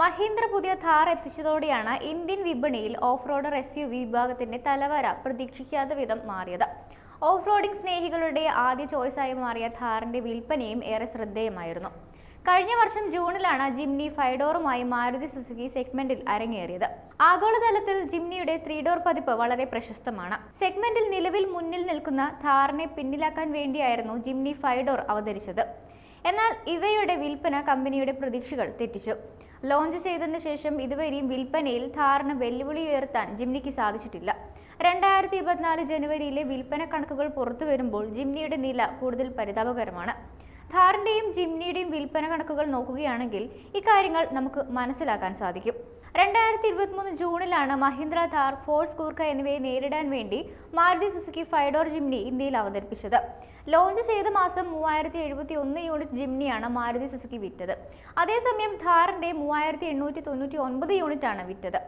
മഹീന്ദ്ര പുതിയ ഥാർ എത്തിച്ചതോടെയാണ് ഇന്ത്യൻ വിപണിയിൽ ഓഫ് റോഡർ എസ് യു വിഭാഗത്തിന്റെ തലവര പ്രതീക്ഷിക്കാത്ത വിധം മാറിയത്. ഓഫ് റോഡിംഗ് സ്നേഹികളുടെ ആദ്യ ചോയ്സായി മാറിയ ഥാറിന്റെ വിൽപ്പനയും ഏറെ ശ്രദ്ധേയമായിരുന്നു. കഴിഞ്ഞ വർഷം ജൂണിലാണ് ജിംനി ഫൈഡോറുമായി മാരുതി സുസുക്കി സെഗ്മെന്റിൽ അരങ്ങേറിയത്. ആഗോളതലത്തിൽ ജിംനിയുടെ ത്രീ ഡോർ പതിപ്പ് വളരെ പ്രശസ്തമാണ്. സെഗ്മെന്റിൽ നിലവിൽ മുന്നിൽ നിൽക്കുന്ന ഥാറിനെ പിന്നിലാക്കാൻ വേണ്ടിയായിരുന്നു ജിംനി ഫൈഡോർ അവതരിച്ചത്. എന്നാൽ ഇവയുടെ വിൽപ്പന കമ്പനിയുടെ പ്രതീക്ഷകൾ തെറ്റിച്ചു. ലോഞ്ച് ചെയ്തതിനു ശേഷം ഇതുവരെയും വിൽപ്പനയിൽ ധാരണ വെല്ലുവിളി ഉയർത്താൻ ജിംനിക്ക് സാധിച്ചിട്ടില്ല. രണ്ടായിരത്തി ഇരുപത്തിനാല് ജനുവരിയിലെ വിൽപ്പന കണക്കുകൾ പുറത്തു വരുമ്പോൾ ജിംനിയുടെ നില കൂടുതൽ പരിതാപകരമാണ്. ധാറിന്റെയും ജിംനിയുടെയും വിൽപ്പന കണക്കുകൾ നോക്കുകയാണെങ്കിൽ ഇക്കാര്യങ്ങൾ നമുക്ക് മനസ്സിലാക്കാൻ സാധിക്കും. രണ്ടായിരത്തി ഇരുപത്തിമൂന്ന് ജൂണിലാണ് മഹീന്ദ്ര ഥാർ ഫോഴ്സ് കൂർക്ക എന്നിവയെ നേരിടാൻ വേണ്ടി മാരുതി സുസുക്കി ഫൈഡോർ ജിംനി ഇന്ത്യയിൽ അവതരിപ്പിച്ചത്. ലോഞ്ച് ചെയ്ത മാസം മൂവായിരത്തി എഴുപത്തി ഒന്ന് യൂണിറ്റ് ജിംനിയാണ് മാരുതി സുസുക്കി വിറ്റത്. അതേസമയം ഥാറിന്റെ മൂവായിരത്തി എണ്ണൂറ്റി തൊണ്ണൂറ്റി ഒൻപത് യൂണിറ്റാണ് വിറ്റത്.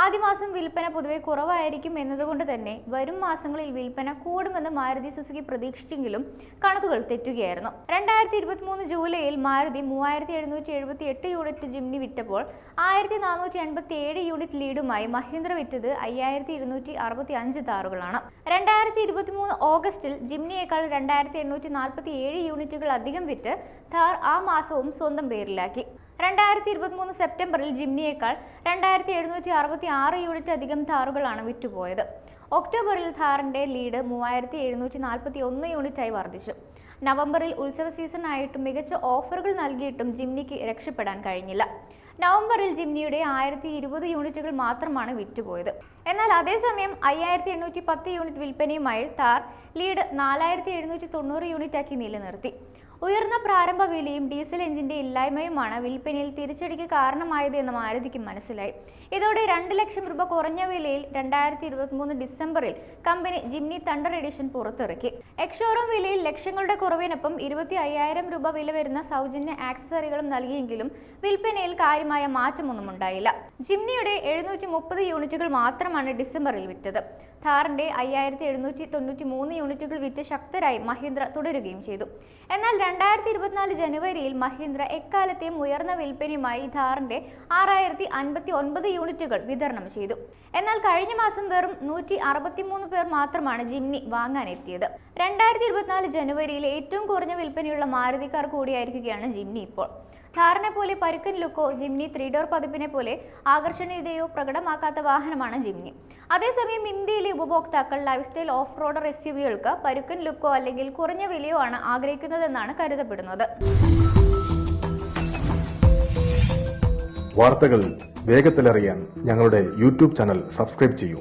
ആദ്യ മാസം വിൽപ്പന പൊതുവെ കുറവായിരിക്കും എന്നതുകൊണ്ട് തന്നെ വരും മാസങ്ങളിൽ വിൽപ്പന കൂടുമെന്ന് മാരുതി സുസുക്കി പ്രതീക്ഷിച്ചെങ്കിലും കണക്കുകൾ തെറ്റുകയായിരുന്നു. രണ്ടായിരത്തി ഇരുപത്തിമൂന്ന് ജൂലൈയിൽ മാരുതി മൂവായിരത്തി എഴുന്നൂറ്റി എഴുപത്തി എട്ട് യൂണിറ്റ് ജിംനി വിറ്റപ്പോൾ ആയിരത്തി നാനൂറ്റി എൺപത്തി ഏഴ് യൂണിറ്റ് ലീഡുമായി മഹീന്ദ്ര വിറ്റത് അയ്യായിരത്തി ഇരുന്നൂറ്റി അറുപത്തി അഞ്ച് താറുകളാണ്. രണ്ടായിരത്തി ഇരുപത്തിമൂന്ന് ഓഗസ്റ്റിൽ ജിംനിയേക്കാൾ രണ്ടായിരത്തി എണ്ണൂറ്റി നാൽപ്പത്തി ഏഴ് യൂണിറ്റുകൾ അധികം വിറ്റ് ആ മാസവും സ്വന്തം പേരിലാക്കി. രണ്ടായിരത്തി ഇരുപത്തിമൂന്ന് സെപ്റ്റംബറിൽ ജിംനിയേക്കാൾ രണ്ടായിരത്തി എഴുന്നൂറ്റി അറുപത്തി ആറ് യൂണിറ്റ് അധികം ഥാറുകളാണ് വിറ്റുപോയത്. ഒക്ടോബറിൽ ഥാറിന്റെ ലീഡ് മൂവായിരത്തി എഴുന്നൂറ്റി നാൽപ്പത്തി ഒന്ന് യൂണിറ്റായി വർദ്ധിച്ചു. നവംബറിൽ ഉത്സവ സീസൺ ആയിട്ടും മികച്ച ഓഫറുകൾ നൽകിയിട്ടും ജിംനിക്ക് രക്ഷപ്പെടാൻ കഴിഞ്ഞില്ല. നവംബറിൽ ജിംനിയുടെ ആയിരത്തി ഇരുപത് യൂണിറ്റുകൾ മാത്രമാണ് വിറ്റുപോയത്. എന്നാൽ അതേസമയം അയ്യായിരത്തി എണ്ണൂറ്റി പത്ത് യൂണിറ്റ് വിൽപ്പനയുമായി താർ ലീഡ് നാലായിരത്തി എഴുന്നൂറ്റി തൊണ്ണൂറ് യൂണിറ്റാക്കി നിലനിർത്തി. ഉയർന്ന പ്രാരംഭ വിലയും ഡീസൽ എഞ്ചിന്റെ ഇല്ലായ്മയുമാണ് വിൽപ്പനയിൽ തിരിച്ചടിക്ക് കാരണമായത് എന്ന് മാരുതിക്ക് മനസ്സിലായി. ഇതോടെ രണ്ട് ലക്ഷം രൂപ കുറഞ്ഞ വിലയിൽ രണ്ടായിരത്തി ഇരുപത്തിമൂന്ന് ഡിസംബറിൽ കമ്പനി ജിംനി തണ്ടർ എഡിഷൻ പുറത്തിറക്കി. എക്ഷോറൂം വിലയിൽ ലക്ഷങ്ങളുടെ കുറവിനൊപ്പം ഇരുപത്തി അയ്യായിരം രൂപ വില വരുന്ന സൗജന്യ ആക്സസറികളും നൽകിയെങ്കിലും വിൽപ്പനയിൽ കാര്യമായ മാറ്റമൊന്നും ഉണ്ടായില്ല. ജിംനിയുടെ എഴുന്നൂറ്റി യൂണിറ്റുകൾ മാത്രമാണ് ഡിസംബറിൽ വിറ്റത്. ഥാറിന്റെ അയ്യായിരത്തി എഴുന്നൂറ്റി തൊണ്ണൂറ്റി മൂന്ന് യൂണിറ്റുകൾ വിറ്റ് ശക്തരായി മഹീന്ദ്ര തുടരുകയും ചെയ്തു. എന്നാൽ രണ്ടായിരത്തി ഇരുപത്തിനാല് ജനുവരിയിൽ മഹീന്ദ്ര എക്കാലത്തെയും ഉയർന്ന വിൽപ്പനയുമായി ഥാറിന്റെ ആറായിരത്തി അൻപത്തി ഒൻപത് യൂണിറ്റുകൾ വിതരണം ചെയ്തു. എന്നാൽ കഴിഞ്ഞ മാസം വെറും നൂറ്റി അറുപത്തിമൂന്ന് പേർ മാത്രമാണ് ജിംനി വാങ്ങാനെത്തിയത്. രണ്ടായിരത്തി ഇരുപത്തിനാല് ജനുവരിയിൽ ഏറ്റവും കുറഞ്ഞ വിൽപ്പനയുള്ള മാരുതിക്കാർ കൂടിയായിരിക്കുകയാണ് ജിംനി ഇപ്പോൾ. ഥാറിനെ പോലെ പരുക്കൻ ലുക്കോ ജിംനി ത്രീ ഡോർ പതിപ്പിനെ പോലെ ആകർഷണീയതയോ പ്രകടമാക്കാത്ത വാഹനമാണ് ജിംനി. അതേസമയം ഇന്ത്യയിലെ ഉപഭോക്താക്കൾ life style off roader S U വികൾക്ക് പരുക്കൻ ലുക്കോ അല്ലെങ്കിൽ കുറഞ്ഞ വിലയോ ആണ് ആഗ്രഹിക്കുന്നതെന്നാണ് കരുതപ്പെടുന്നത്. വാർത്തകൾ വേഗത്തിലറിയാൻ ഞങ്ങളുടെ യൂട്യൂബ് ചാനൽ സബ്സ്ക്രൈബ് ചെയ്യൂ.